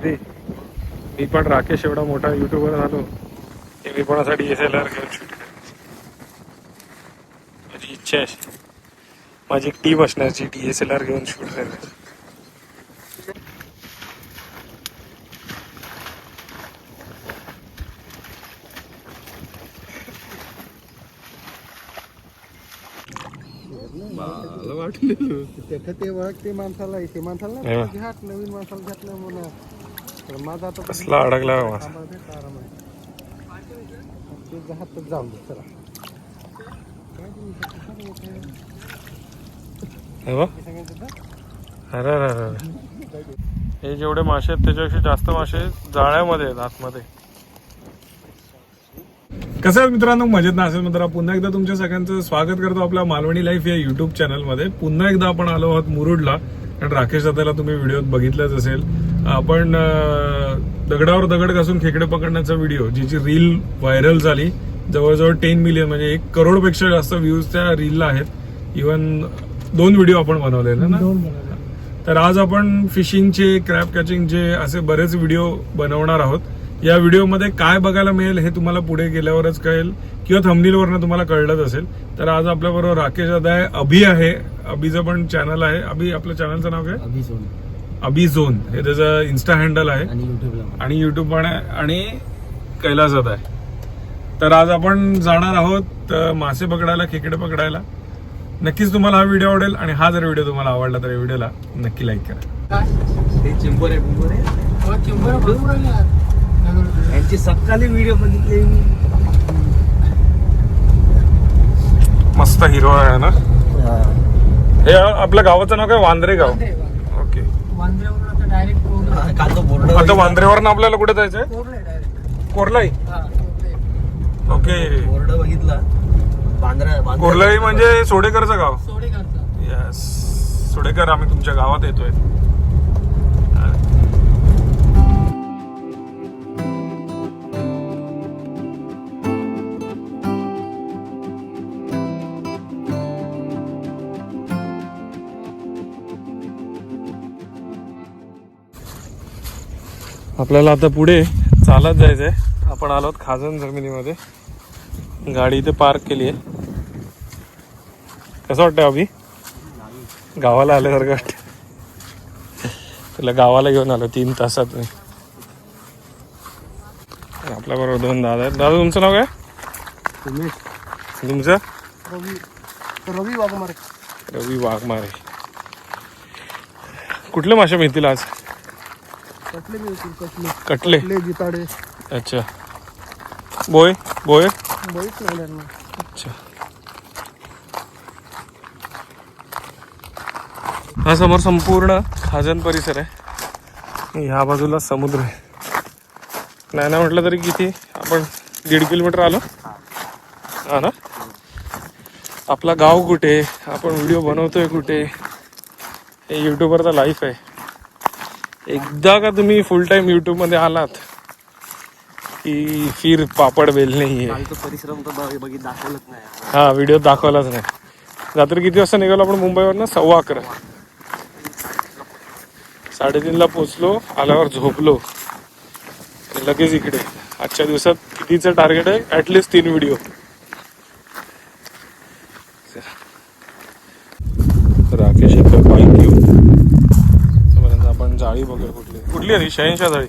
गर्दी मी पण राकेश एवढा मोठा युट्यूबर झालो की मी पण असा डी एस एल आर घेऊन शूट माझी इच्छा आहे. अशी. माझी एक टीम असण्याची डी एस एल आर घेऊन शूट करायची त्याचं ते माणसाला ते माणसाला हे. नाही घ्याट नवीन माणसाला नाही म्हणा माझा आता कसला अडकला हो मासा. थांबा आराम आहे ते जाऊन दे चला काय तुम्ही हे बघ. अरे अरे अरे अरे. हे जेवढे मासे आहेत त्याच्यापेक्षा जास्त मासे जाळ्यामध्ये आहेत आतमध्ये. कसं आहे मित्रांनो? मजेत ना? असेल मित्र पुन्हा एकदा तुमच्या सगळ्यांचं स्वागत करतो आपल्या मालवणी लाईफ या युट्यूब चॅनलमध्ये पुन्हा एकदा आपण आलो आहोत मुरुडला. कारण राकेश दादाला तुम्ही व्हिडिओत बघितलंच असेल. आपण दगडावर दगड घासून खेकडे पकडण्याचा व्हिडिओ जिची रील व्हायरल झाली जवळजवळ टेन मिलियन म्हणजे एक करोडपेक्षा जास्त व्ह्यूज त्या रीलला आहेत. इवन दोन व्हिडिओ आपण बनवलेले ना. तर आज आपण फिशिंगचे क्रॅप कॅचिंगचे असे बरेच व्हिडिओ बनवणार आहोत या व्हिडिओमध्ये काय बघायला मिळेल हे तुम्हाला पुढे गेल्यावरच कळेल किंवा थंबनीलवरनं तुम्हाला कळलंच असेल. तर आज आपल्या बरोबर राकेश दादा आहे अभि आहे. अभिचं पण चॅनल आहे. अभि आपल्या चॅनलचं नाव काय? अभि झोन. हे त्याचं इन्स्टा हँडल आहे. आणि युट्यूबला आणि युट्यूब पण आहे आणि कैलासात आहे. तर आज आपण जाणार आहोत मासे पकडायला खेकडे पकडायला. नक्कीच तुम्हाला हा व्हिडिओ आवडेल आणि हा जर व्हिडिओ तुम्हाला आवडला तर व्हिडिओला नक्की लाईक करा. चिंबर आहे. यांची सकाळी व्हिडिओ बघितले मी. मस्त हिरो आहे ना? हे. आपल्या गावाचं नाव काय? वांद्रे गाव. आता डायरेक्ट कोरले हा, काल तो बोर्ड आता वांद्रेवरनं आपल्याला कुठे जायचंय? कोरले डायरेक्ट कोरलाई हा कोरले ओके. बोर्ड बघितला. बांद्रा बांद्रा- कोरलाई म्हणजे सोडेकरचं गाव? सोडे करतात येस सोडेकर आम्ही तुमच्या गावात येतोय. आपल्याला आता पुढे चालत जायचंय. आपण आलोत खाजन जमिनीमध्ये. गाडी इथे पार्क केली आहे. कसं वाटतं अभि? गावाला आल्यासारखं वाटतं तुला गावाला घेऊन आलो तीन तासात मी. आपल्या बरोबर दोन दादा आहेत. दादा तुमचं नाव काय? उमेश. तुमचं? रवी. रवी वाघमारे. रवी वाघमारे. कुठले मासे मिळतील आज? कसले मिळतील कटले. कसले जिताडे. अच्छा. बोय बोय? नाही अच्छा. हा समोर संपूर्ण खाजन परिसर आहे. ह्या बाजूला समुद्र आहे. नाही ना म्हटलं तरी किती? आपण दीड किलोमीटर आलो. हा ना? आपला गाव कुठे? आपण व्हिडिओ बनवतोय कुठे? हे युट्यूबरचा लाईफ आहे. एकदा का तुम्ही फुल टाइममध्ये आलात की फिर पापड बेल नाही आहे काल तो परिश्रम तर बघ- बघित दाखवलंच नाही. हा व्हिडिओ दाखवलाच नाही. रात्री किती वाजता निघालो आपण मुंबईवर ना सव्वा अकरा. साडेतीनला पोचलो आल्यावर झोपलो. लगेच इकडे. आजच्या दिवसात कितीचं टार्गेट आहे? ऍटलिस्ट तीन व्हिडिओ राकेश येतो बाईक घेऊन तोपर्यंत आपण जाळी बघूया कुठली आहे शहनशाह जाळी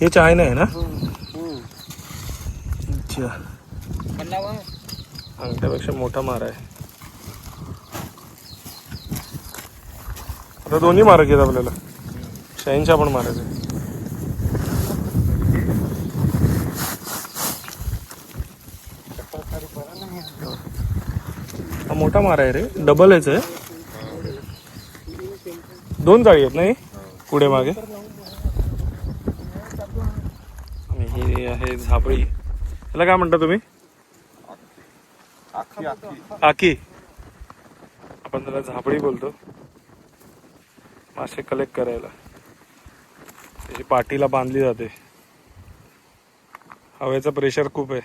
हे चायना आहे ना? अच्छा. अंगठ्यापेक्षा मोठा मार आहे. आता दोन्ही मारक आहेत आपल्याला. शहाऐंशा पण मारायचं आहे. हा मोठा मार आहे रे. डबल याच आहे. दोन जाळी आहेत नाही पुढे मागे. आणि ही आहे झापळी याला काय म्हणता तुम्ही? आकी आपण त्याला झापडी बोलतो. मासे कलेक्ट करायला. त्याची पाठीला बांधली जाते. हवेचं प्रेशर खूप आहे.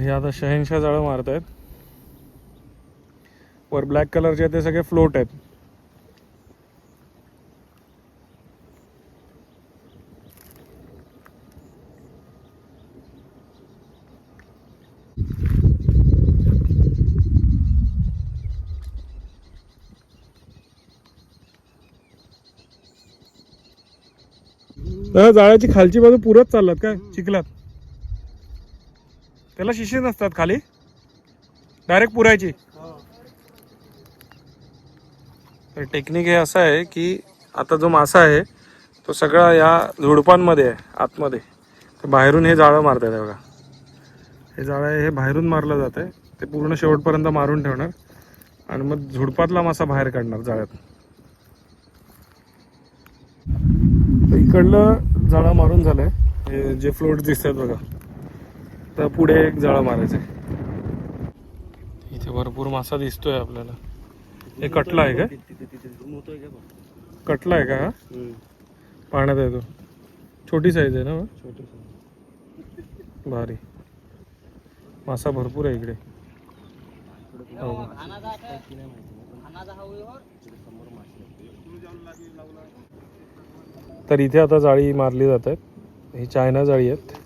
हे आता शहेनशाह जाळं मारत आहेत वर ब्लॅक कलरचे ते सगळे फ्लोट आहेत. जाळ्याची खालची बाजू पुरत चाललात काय? चिखलात. त्याला शिशी नसतात खाली. डायरेक्ट पुरायची. तर टेक्निक हे असं आहे की आता जो मासा आहे तो सगळा या झुडपांमध्ये आहे आतमध्ये. तर बाहेरून हे जाळं मारतात बघा. हे जाळं आहे हे बाहेरून मारलं जात आहे. ते पूर्ण शेवटपर्यंत मारून ठेवणार. आणि मग झुडपातला मासा बाहेर काढणार जाळ्यात. इकडलं जाळं मारून झालंय. हे जे फ्लोट दिसतात बघा. तर पुढे एक जाळं मारायचं. इथे भरपूर मासा दिसतोय आपल्याला. हे कटला आहे का? कटला आहे का हा? पाण्यात आहे तो. छोटी साईज आहे ना? छोटे भारी. मासा भरपूर आहे इकडे. हो. तर इथे आता जाळी मारली जात आहेत. ही चायना जाळी आहेत.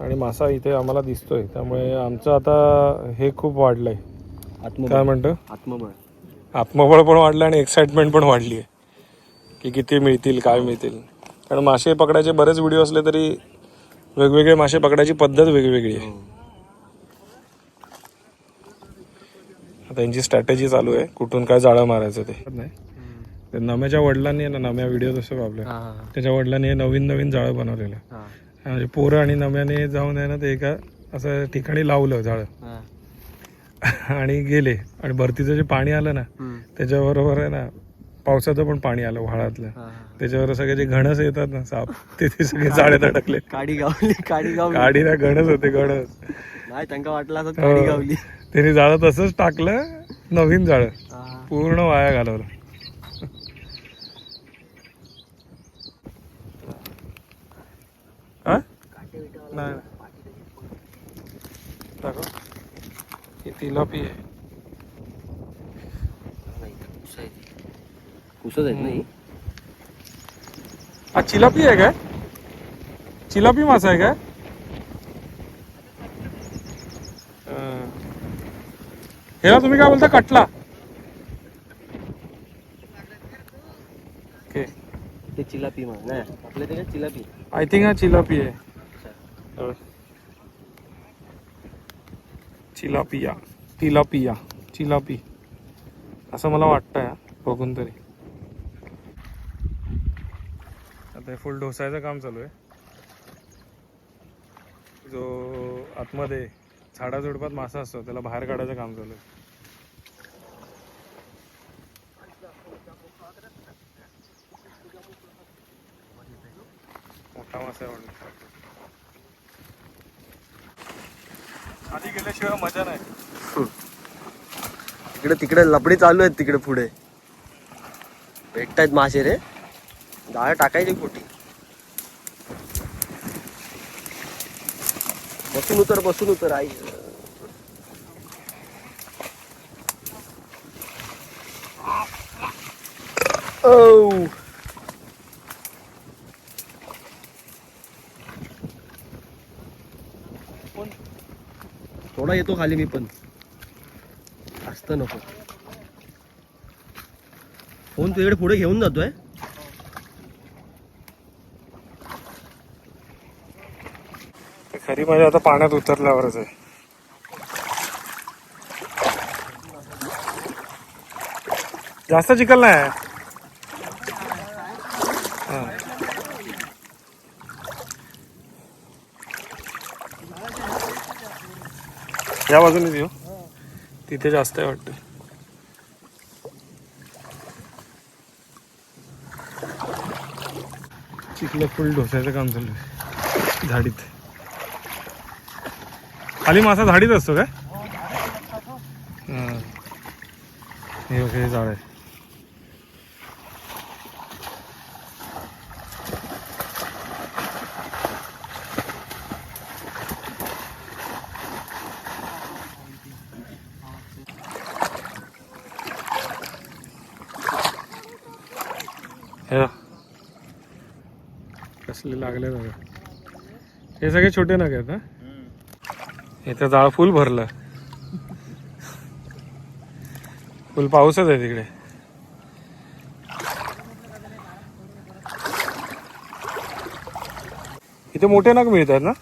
आणि मासा इथे आम्हाला दिसतोय. त्यामुळे आमचं आता हे खूप वाढलंय. काय म्हणतं? आत्मबळ. आत्मबळ पण वाढलं आणि एक्साइटमेंट पण वाढली आहे. की किती मिळतील काय मिळतील. कारण मासे पकडायचे बरेच व्हिडिओ असले तरी वेगवेगळे मासे पकडायची पद्धत वेगवेगळी आहे. आता यांची स्ट्रॅटेजी चालू आहे. कुठून काय जाळं मारायचं ते. नाही नम्याच्या वडिलांनी आहे ना नम्या व्हिडिओ तसं आपल्या त्याच्या वडिलांनी हे नवीन नवीन जाळं बनवलेलं म्हणजे पोरं आणि नम्याने जाऊन आहे ना ते एका असं ठिकाणी लावलं जाळं आणि गेले. आणि भरतीचं जे पाणी आलं ना त्याच्याबरोबर आहे ना पावसाचं पण पाणी आलं व्हाळातलं त्याच्यावर सगळे जे घणस येतात ना साप ते ते सगळे जाळ्यात अडकले काडी गावली काडी गावली. गाडी ना घणस होते घणस. नाही त्यांका वाटलं असं काडी गावली. त्याने जाळं तसंच टाकलं नवीन जाळं पूर्ण वाया घालवलं. नाही टाका. ही तिलापी आहे. कुसत आहेत नाही हा? चिलापी आहे काय? चिलापी मासा आहे काय? अं. ह्याला तुम्ही काय बोलता? कटला. ओके. ते चिलापी मग नाही आपल्या ते काय चिलापी आय थिंक हा चिलापी आहे. चिलापिया. तिलापिया चिलापी. असं मला वाटतंय या बघून तरी. आता हे फुल ढोसायचं काम चालू आहे. जो आतमध्ये झाडाझुडपात मासा असतो त्याला बाहेर काढायचं काम चालू आहे. मोठा मासा आहे आधी गेल्याशिवाय मजा नाही. तिकडे तिकडे लपडी चालू आहेत तिकडे पुढे. भेटतायत मासे रे. जाळ टाकायची खोटी. बसून उतर बसून उतर आई. औ. थोडा येतो खाली मी पण. असतं नको. फोन तुझ्याकडे पुढे घेऊन जातोय? खरी मजा आता पाण्यात उतरल्यावरच आहे. जास्त चिखल नाही या बाजूने देऊ. तिथे जास्त आहे वाटतं. चिखलं फुल ढोसायचं काम चालू आहे. झाडीत. खाली मासा झाडीत असतो काय? हां. हे. हे झाड आहे हे असले लागले बघा. हे सगळे छोटे नग आहेत ना इथं जाळ फुल भरलं. फुल पाऊसच आहे तिकडे. इथे मोठे नग मिळतात ना?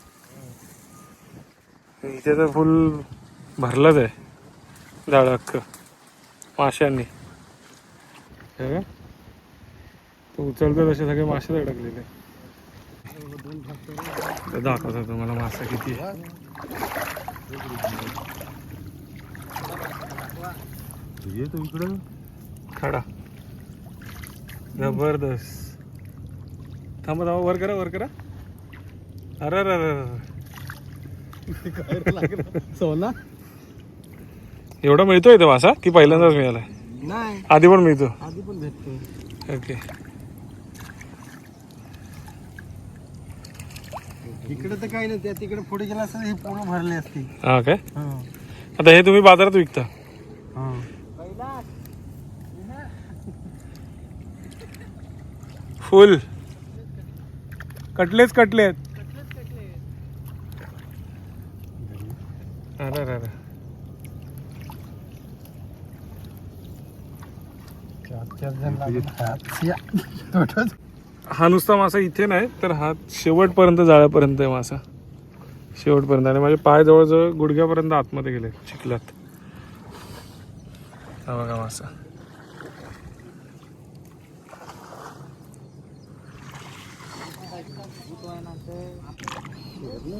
इथे तर फुल भरलंच आहे. जाळ अख्ख. माशांनी. हे तो उचलतो तसे सगळे मासे अडकलेले. तर दाखवतो तुम्हाला मासा किती आहे. येतो इकडं. खडा. जबरदस्त. थांबा थांबा वर करा वर करा. अरे अरे अरे अरे. सोना? एवढा मिळतोय तो मासा? की पहिल्यांदाच मिळाला नाही. आधी पण मिळतो. आधी पण भेटतो ओके. इकडे तर काही नाही त्या तिकडे पुढे गेला हे पूर्ण भरले असते. हा काय? आता हे तुम्ही बाजारात विकता. फुल. कटलेच कटलेत. अरे अरे अरे. हा नुसता मासा इथे नाही तर हा शेवटपर्यंत जाळ्यापर्यंत आहे मासा. शेवटपर्यंत. आणि माझे पाय जवळजवळ गुडघ्यापर्यंत आतमध्ये गेले चिखलात. हा बघा मासा.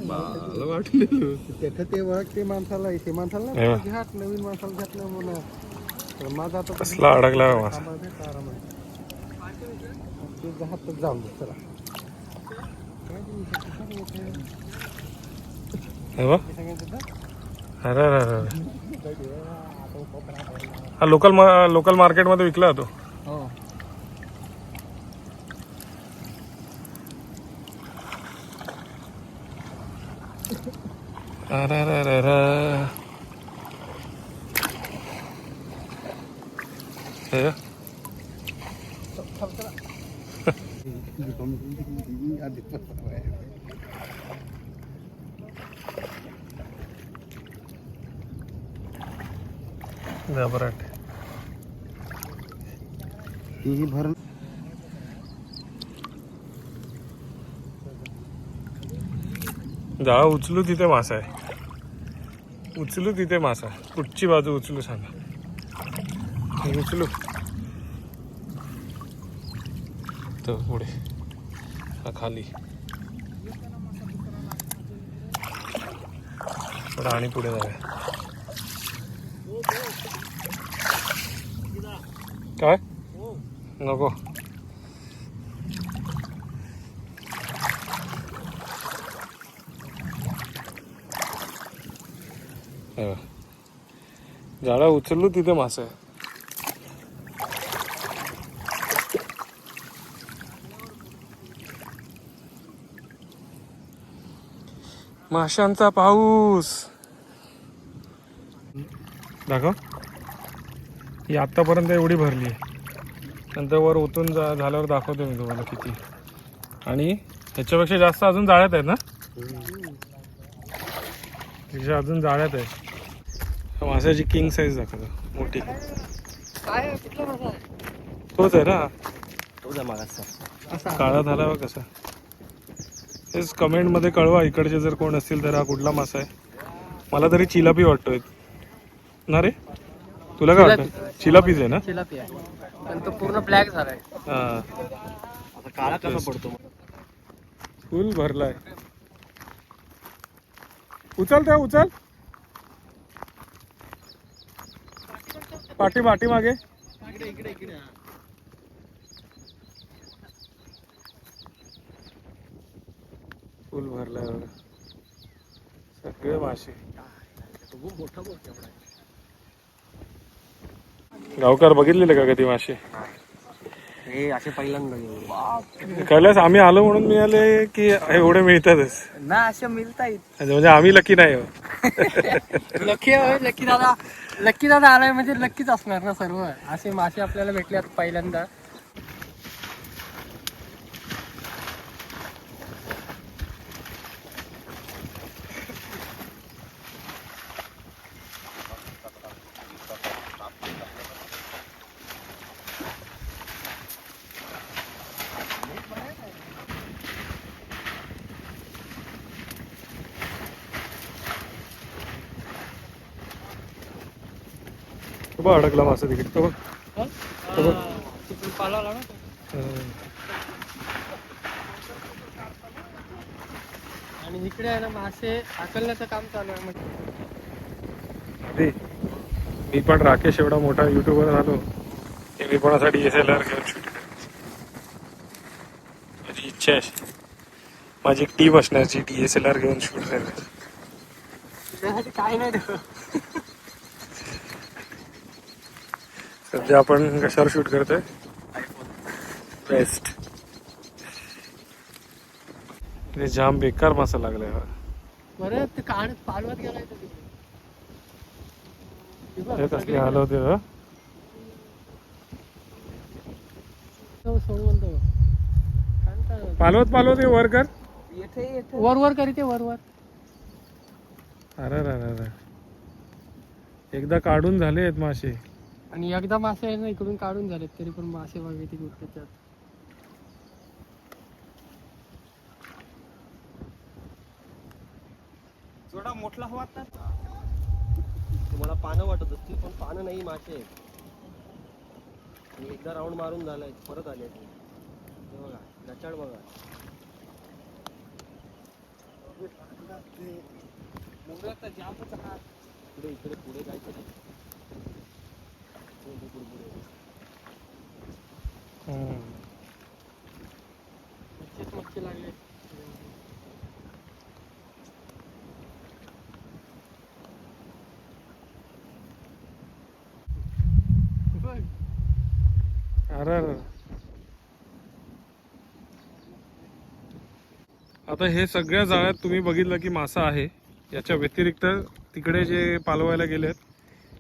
मला वाटलेलं त्याचं ते माणसाला ते माणसाला हे. घाट नवीन माणसाला घातलं म्हणून तर माझा आता कसला अडकला मासा. ते जहाज जाऊन दे चला हे? अरे अरे अरे. हा लोकल लोकल मार्केटमध्ये विकला तो अरे अरे अरे अरे हे बघ. घबराट. ही भरून जाळा उचलू तिथे मासा आहे. उचलू तिथे मासा. कुठची बाजू उचलू सांगा. उचलू. तर पुढे. हा खाली. थोडं आणि पुढे जाऊया. काय? नको. हे उचललो तिथे मासे. माशांचा पाऊस. दाखव. ही आतापर्यंत एवढी भरली आहे. नंतर वर ओतून जा झाल्यावर दाखवतो मी तुम्हाला किती. आणि ह्याच्यापेक्षा जास्त अजून जाळ्यात आहेत ना? त्याच्या अजून जाळ्यात आहे माशाची किंग साईज दाखवतो. मोठी. आहे तोच आहे ना? तो मागाचा असा काळा झाला बा कसा? तेच कमेंटमध्ये कळवा इकडचे जर कोण असतील तर हा कुठला मासा आहे. मला तरी चिलापी वाटतोय. ना रे? तुला काय वाटतं चिलापीच आहे ना? चिलापी आहे. पण तो पूर्ण ब्लॅक झालाय हा. आता काळा कसा पडतो फुल भरलाय. उचल त्या उचल. पाठी पाठी मागे. इकडे इकडे इकडे. फुल भरलाय बघा सगळे मासे गावकार बघितलेले का कधी मासे असे पहिल्यांदा. कळल्यास आम्ही आलो म्हणून मिळाले की एवढे मिळतातच. ना अशा मिळता येत अच्छा, म्हणजे आम्ही लकी नाही हो. लकी लकी दादा. लकी दादा आलाय म्हणजे लकीच असणार ना सर्व. असे मासे आपल्याला भेटले पहिल्यांदा. बघ अडकला मासा तिकडे. तो बघ. आणि इकडे आहे ना मासे हाकलण्याचं काम चालू आहे म्हणजे. मी पण राकेश एवढा मोठा युट्यूबर झालो की मी डी एस एल आर घेऊन शूट माझी इच्छा आहे. माझी एक टीम असण्याची डी एस एल आर घेऊन शूट त्यासाठी काय नाही सध्या आपण कशावर शूट करतोय? बेस्ट जाम बेकार मासा लागलाय हा. बरं ते काढ पालवत गेलाय तो कसली हाल होते? तो पालवत पालवत हे वर कर. वर वर करीते वर वर. अरे अरे. एकदा काढून झाले आहेत मासे. आणि एकदा मासे आहे ना इकडून काढून झालेत तरी पण मासे बघ किती गुटतात थोडा मोठला हवा तुम्हाला पानं वाटत असतील पण पानं नाही मासे आहेत. एकदा राऊंड मारून झालाय परत आले ते हे बघा लचाड बघा. पुढे इकडे पुढे काहीतरी पुढे, पुढे, पुढे. हम्म. मच्छीच मच्छी अरे अरे. आता हे सगळ्या जाळ्यात तुम्ही बघितलं की मासा आहे. याच्या व्यतिरिक्त तिकडे जे पालवायला गेलेत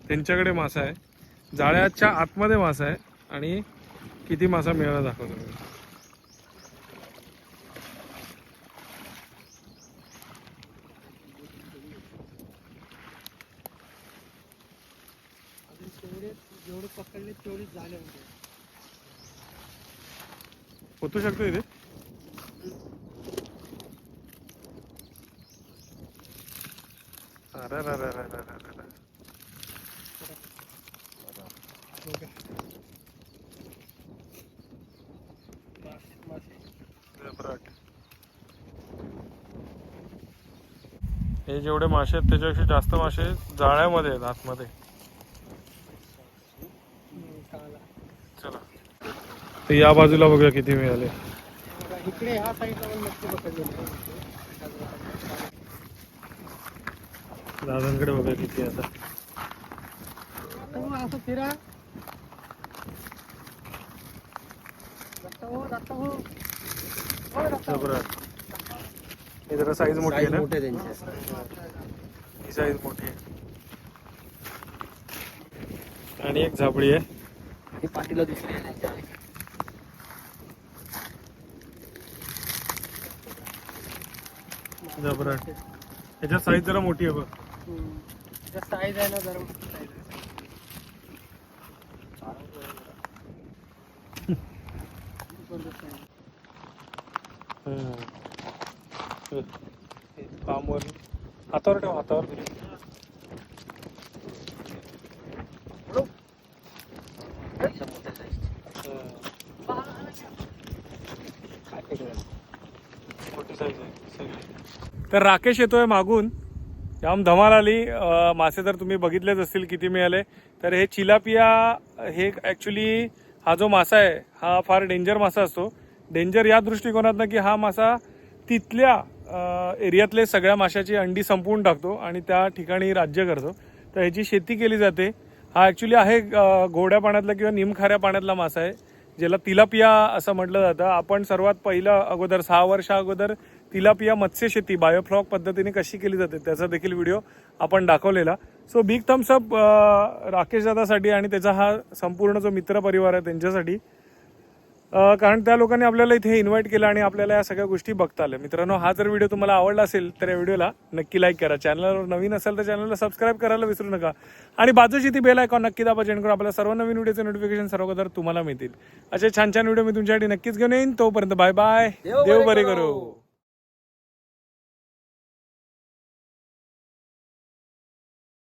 त्यांच्याकडे मासा आहे. जाळ्याच्या आतमध्ये मासा आहे आणि किती मासा मिळाला दाखवतो मी. जेवढे पकडले तेवढेच झाले होते होतो शकतो इथे अरे अरे अरे अरे अरे अरे अरे. मासे मासे जबराट. हे जेवढे मासे आहेत त्याच्यापेक्षा जास्त मासे जाळ्यामध्ये आहेत आतमध्ये. चला तर या बाजूला बघूया किती मिळाले बघा, इकडे ह्या. दादांकडे बघूया किती आता असं फिरा दत्ता हो दत्ता हो हो दत्ता हो. जबराट हे जरा साईज मोठी आहे ना? मोठे त्यांचे ही साईज मोठी आहे. आणि एक झापडी आहे. ही पाठीला दुसरी आहे. जबराट ह्याच्यात साईज जरा मोठी आहे बघ. साईज आहे ना जरा मोठी size आहे. जबरदस्त आहे. पामवर हातावर ठेव हातावर. आहे तर राकेश येतोय मागून. जाम धमाल आली. मासे तर तुम्ही बघितलेच असतील किती मिळाले. तर हे चिलापिया हे ॲक्च्युली हा जो मासा आहे हा फार डेंजर मासा असतो. डेंजर या दृष्टिकोनातनं की हा मासा तिथल्या एरियातले सगळ्या माशाची अंडी संपवून टाकतो आणि त्या ठिकाणी राज्य करतो. तर ह्याची शेती केली जाते. हा ॲक्च्युली आहे गोड्या पाण्यातला किंवा निमखाऱ्या पाण्यातला मासा आहे ज्याला तिलापिया असं म्हटलं जातं. आपण सर्वात पहिलं अगोदर सहा वर्षा अगोदर तिलापिया मत्स्यशेती बायोफ्लॉक पद्धतीने कशी केली जाते त्याचा देखील व्हिडिओ आपण दाखवलेला. So big thumbs up Rakesh दादासाठी आणि त्याचा हा संपूर्ण जो मित्र परिवार आहे त्यांच्यासाठी कारण त्या लोकांनी आपल्याला इथे इन्व्हाइट केलं आणि आपल्याला या सगळ्या गोष्टी बघता आल्या. मित्रांनो हा जर व्हिडिओ तुम्हाला आवडला असेल तर या व्हिडिओला नक्की लाईक करा. चॅनलवर नवीन असेल तर चॅनलला सबस्क्राईब करायला विसरू नका. आणि बाजूची ती बेल आयकॉन नक्की दाबा जेणेकरून आपल्या सर्व नवीन व्हिडिओचे नोटिफिकेशन सर्व अगोदर तुम्हाला मिळतील. असे छान छान व्हिडिओ मी तुमच्यासाठी नक्कीच घेऊन येईन. तोपर्यंत बाय बाय देव बरे. करो.